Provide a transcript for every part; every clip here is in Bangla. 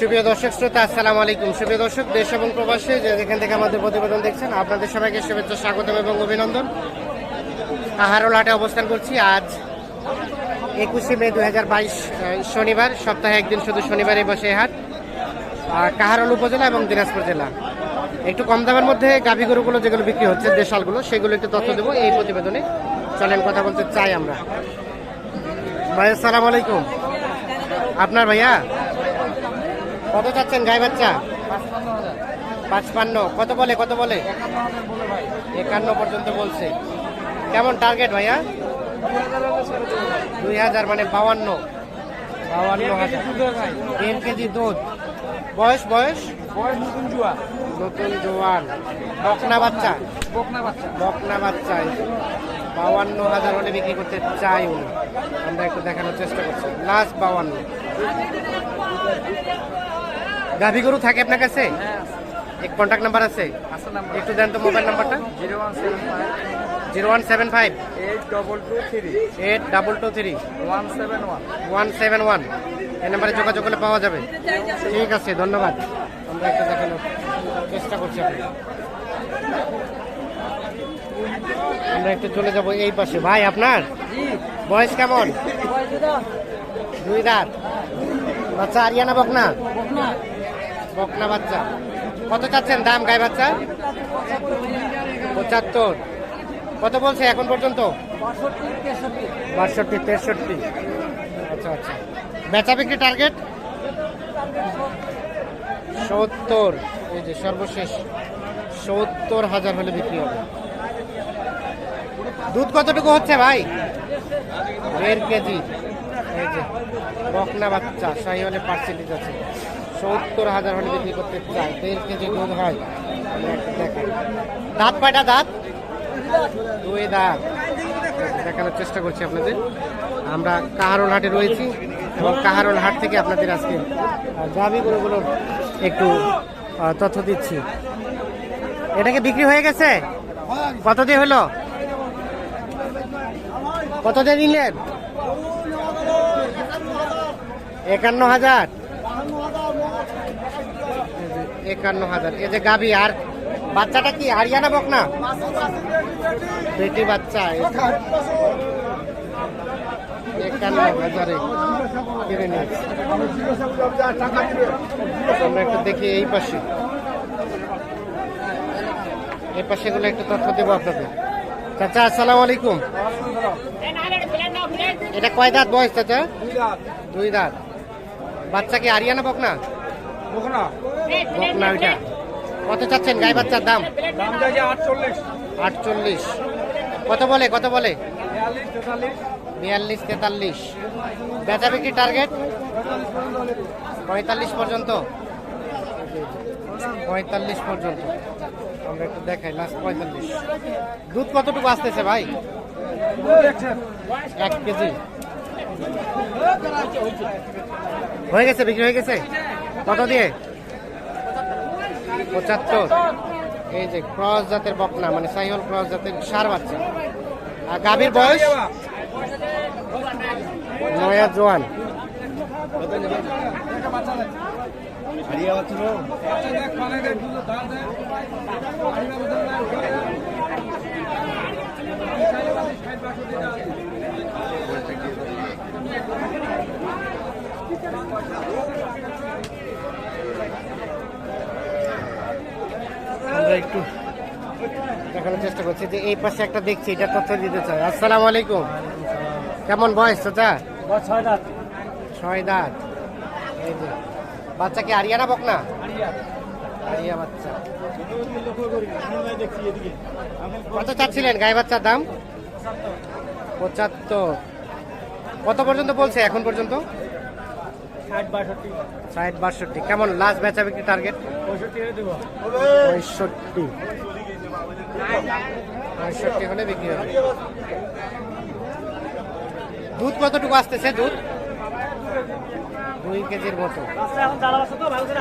সুপ্রিয় দর্শক, শ্রোতা, আসসালামু আলাইকুম। সুপ্রিয় দর্শক, দেশ এবং প্রবাসে যে যেখান থেকে আমাদের প্রতিবেদন দেখছেন, আপনাদের সবাইকে শুভেচ্ছা, স্বাগতম এবং অভিনন্দন। আহারল হাটে অবস্থান করছি আজ একুশে মে দু হাজার বাইশ শনিবার। সপ্তাহে একদিন শুধু শনিবারে বসে হাট। কাহারল উপজেলা এবং দিনাজপুর জেলা। একটু কম দামের মধ্যে গাভী গরুগুলো যেগুলো বিক্রি হচ্ছে, দেশালগুলো, সেগুলো একটু তথ্য দেবো। এই প্রতিবেদনে চলেন, কথা বলতে চাই আমরা। ভাই, আসসালামু আলাইকুম। আপনার ভাইয়া? কত চাচ্ছেন গাই বাচ্চা? পাঁচপান্ন কত বলে কত বলে? একান্ন পর্যন্ত বলছে। কেমন টার্গেট ভাইয়া? দুই হাজার মানে বাউান্ন। বাউান্ন হাজার। দেড় কেজি দুধ। বয়স বয়স? নতুন জোয়ান বকনা বাচ্চা। বকনা বাচ্চা এই যে। বাউান্ন হাজার হলে বিক্রি করতে চাই উনি। আমরা একটু দেখানোর চেষ্টা করছি। লাস্ট বাউান্ন। গাভী গরু থাকে আপনার কাছে? এক কন্ট্যাক্ট নাম্বার আছে? একটু দেন তো মোবাইল নাম্বারটা zero one seven five. Zero one seven five. Eight double two three. Eight double two three. One seven one. One seven one. এই নাম্বারে যোগাযোগ করলে পাওয়া যাবে। ঠিক আছে ধন্যবাদ। আমরা একটু দেখানোর চেষ্টা করছি আপনি আমরা একটু চলে যাব এই পাশে। ভাই, আপনার? বয়স কেমন? দুই দাঁত। বাচ্চা আরিয়ানা বকনা? বকনা বাচ্চা। কত চাচ্ছেন দাম গায়ে বাচ্চা? পঁচাত্তর। কত বলছে এখন পর্যন্ত? বাষট্টি, তেষট্টি। আচ্ছা আচ্ছা। বেচা বিক্রি টার্গেট? সত্তর। এই যে সর্বশেষ, সত্তর হাজার হলে বিক্রি হবে। দুধ কতটুকু হচ্ছে ভাই? দেড় কেজি। এই যে, বকনা বাচ্চা শাহি হলে পার্সেন্টেজ আছে। সত্তর হাজার হলে বিক্রি করতে চাই দেড় কেজি দুধ হয়। দাঁত কয়টা দাঁত? দুই দাঁত। দেখানোর চেষ্টা করছি আপনাদের। আমরা কাহারোল হাটে রয়েছি এবং কাহারোল হাট থেকে আপনাদের আজকে গরুগুলোর একটু তথ্য দিচ্ছি। এটা কি বিক্রি হয়ে গেছে? কত দিয়ে হলো? কত দিয়ে নিলেন একান্ন হাজার। একান্ন হাজার। এই যে গাভী, আর বাচ্চাটা কি হারিয়ানা বক না বেটি বাচ্চা একান্ন হাজারে দেখি এই পাশে। এই পাশে গুলো একটু তথ্য দেবো আপনাদের। চাচা, আসসালামু আলাইকুম। এটা কয় দাঁত বয়স চাচা? দুই দাঁত। বাচ্চা কি আরিয়ানা বকনা? বকনা ওইটা। কত চাচ্ছেন গাই বাচ্চার দাম? আটচল্লিশ। কত বলে কত বলে? বিয়াল্লিশ, তেতাল্লিশ। বিয়াল্লিশ তেতাল্লিশ বেচা বিক্রি টার্গেট? পঁয়তাল্লিশ পর্যন্ত। পঁয়তাল্লিশ পর্যন্ত। আমরা একটু দেখাই লাস্ট পঁয়তাল্লিশ। দুধ কতটুকু আসতেছে ভাই? এক কেজি। হয়ে গেছে, বিক্রি হয়ে গেছে? কত দিয়ে? পঁচাত্তর। এই যে ক্রস জাতের বকনা মানে সাইহল ক্রস জাতের সার বাচ্চা। আর গাভীর বয়স? নয়া জোয়ান। আমরা একটু দেখানোর চেষ্টা করছি যে এই পাশে একটা দেখছি এটা তথ্য দিতে চাই। আসসালামু আলাইকুম। কেমন বয়স চাচা? ছয় দাঁত। ছয় দাঁত। এই যে বাচ্চা কি আরিয়ানা বকনা? আরিয়া বাচ্চা। কত চাচ্ছিলেন গায়ে বাচ্চার দাম? পঁচাত্তর। কত পর্যন্ত বলছে এখন পর্যন্ত? ষাট বাষট্টি। কেমন লাস্ট বেচা বিক্রি টার্গেট পঁয়ষট্টি। পঁয়ষট্টি হলে বিক্রি হবে। দুধ কতটুকু আসতেছে দুধ? দুই কেজির মতো। এখন জ্বালা বাসা তো ভালো করে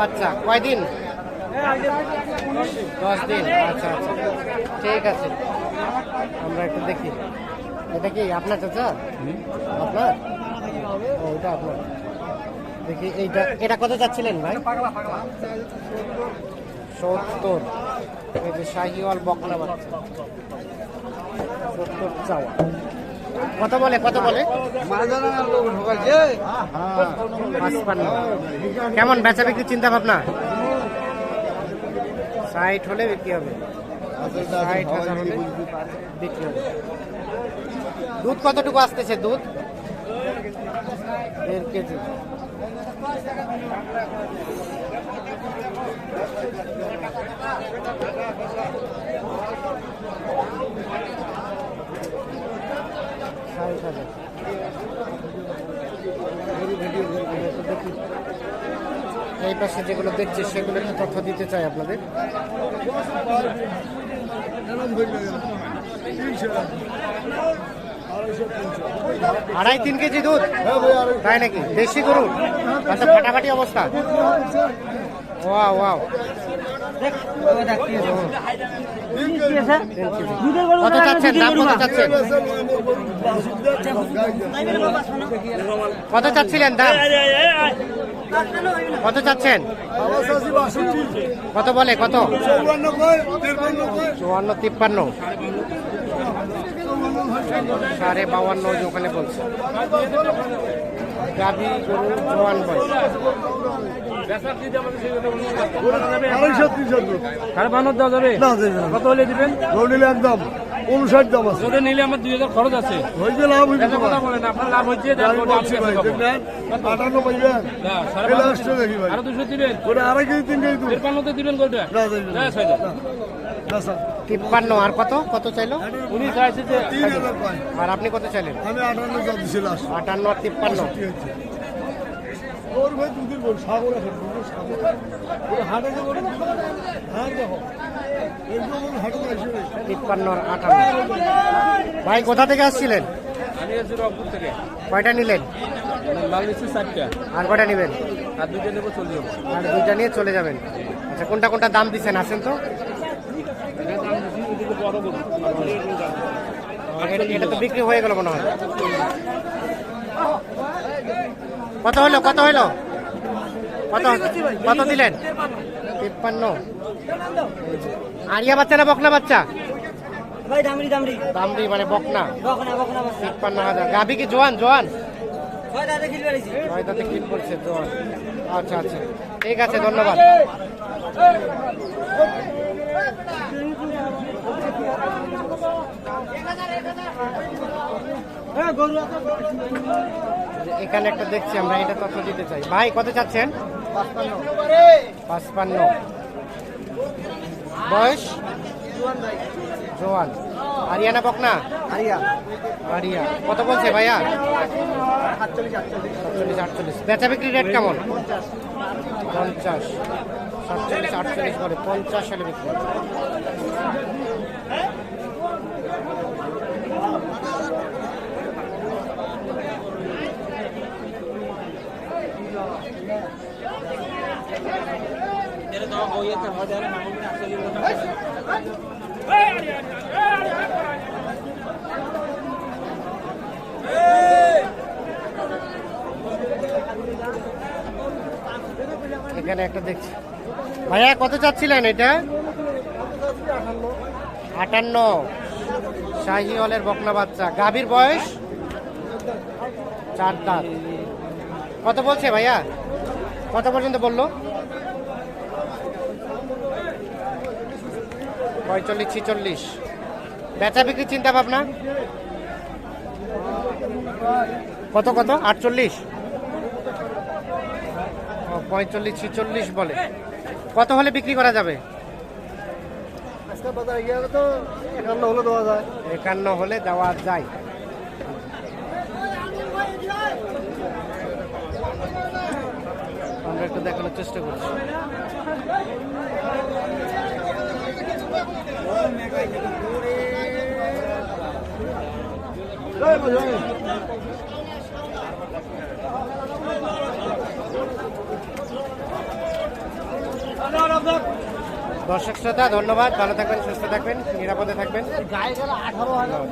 বাচ্চা। কয়দিন? দশ দিন। আচ্ছা আচ্ছা। ঠিক আছে। আমরা একটু দেখি। এটা কি আপনার চাচা? আপনার? ও, ওটা আপনার। দেখি এইটা এটা কত চাচ্ছিলেন ভাই? সত্তর। এই যে শাহিওয়াল বকনা বাচ্চা। সত্তর চাওয়া। কত বলে কত বলে। কেমন বেচা বিক্রি চিন্তা ভাবনা? ষাট হলে বিক্রি হবে। ষাট দুধ কতটুকু আসতেছে দুধ? দেড় কেজি। এই যেগুলো দেখছি, সেগুলো একটু তথ্য দিতে চাই আপনাদের। আড়াই, তিন কেজি দুধ? তাই নাকি? দেশি গরু? আচ্ছা ফাটাফাটি অবস্থা? ওয়া কত চাচ্ছেন? দাম কত চাচ্ছিলেন দাম? কত চাচ্ছেন? কত বলে কত? চুয়ান্ন তিপ্পান্ন। সাড়ে বাউান্ন যে ওখানে বলছে। গাভি গরু জোয়ান বয়স সাড়ে বান্ন দেওয়া যাবে? কত হলে দিবেন? একদম। উনষাট দাম আছে। ওটা নিলে আমার দুই হাজার খরচ আছে। হয়েছে লাভ হয়েছে কথা বলেন আপনার লাভ কখন? দেখবেন আটান্ন পাইবেন। আরও দুশো দিবেন। ওটা আড়াই কেজি তিন কেজি দিবেন। তিপ্পান্ন আর কত? কত চাইলো? উনি চাইছে যে তিন হাজার আর আপনি কত চাইলেন? আমি আটান্ন আটান্ন আর তিপ্পান্ন। হয়েছে। ওর ভাই দুধের বল সাগর আছে দুধের সাগর হাটে। যে বলে হ্যাঁ দেখো। তিপ্পান্ন আটান্ন ভাই কোথা থেকে আসছিলেন? আমি আছি রংপুর থেকে। কয়টা নিলেন? মাল নিচ্ছি চারটা। আর কয়টা নেবেন? আর দুইটা নেব চলে যাব। আর দুইটা নিয়ে চলে যাবেন। আচ্ছা কোনটা কোনটা দাম দিচ্ছেন আসেন তো। এটা তো বিক্রি হয়ে গেল মনে হয়। কত হলো কত হলো? কত কত দিলেন? তিপ্পান্ন। আরিয়া বাচ্চা না বকনা বাচ্চা? দামরি মানে বকনা। তিপ্পান্ন হাজার। গাভি কি জোয়ান জোয়ান? ছয় তাতে ক্লিন করছে জোয়ান। আচ্ছা আচ্ছা। ঠিক আছে ধন্যবাদ। এখানে একটা দেখছি আমরা এটা তথ্য দিতে চাই। ভাই কত চাচ্ছেন? পাঁচপান্ন। বয়স? জোয়ান। আরিয়ানা বকনা? আরিয়া। আরিয়া। কত বলছে ভাইয়া? সাতচল্লিশ আটচল্লিশ। বেচা বিক্রি রেট কেমন? পঞ্চাশ। সাতচল্লিশ আটচল্লিশ বলে পঞ্চাশ সালে বিক্রি এখানে একটা দেখছি। ভাইয়া, কত চাচ্ছিলেন এটা? আটান্ন। শাহি হলের বকনা বাচ্চা। গাভীর বয়স? চার দাঁত। কত বলছে ভাইয়া? কত পর্যন্ত বলল? পঁয়তাল্লিশ ছিচল্লিশ। বেচা বিক্রি চিন্তা ভাবনা কত কত? আটচল্লিশ। পঁয়তাল্লিশ ছিচল্লিশ বলে। কত হলে বিক্রি করা যাবে? একান্ন হলে দেওয়া যায়। আমরা একটু দেখানোর চেষ্টা করছি। দর্শক শ্রোতা ধন্যবাদ। ভালো থাকবেন সুস্থ থাকবেন নিরাপদে থাকবেন। গায়ে গেল আঠারো হাজার।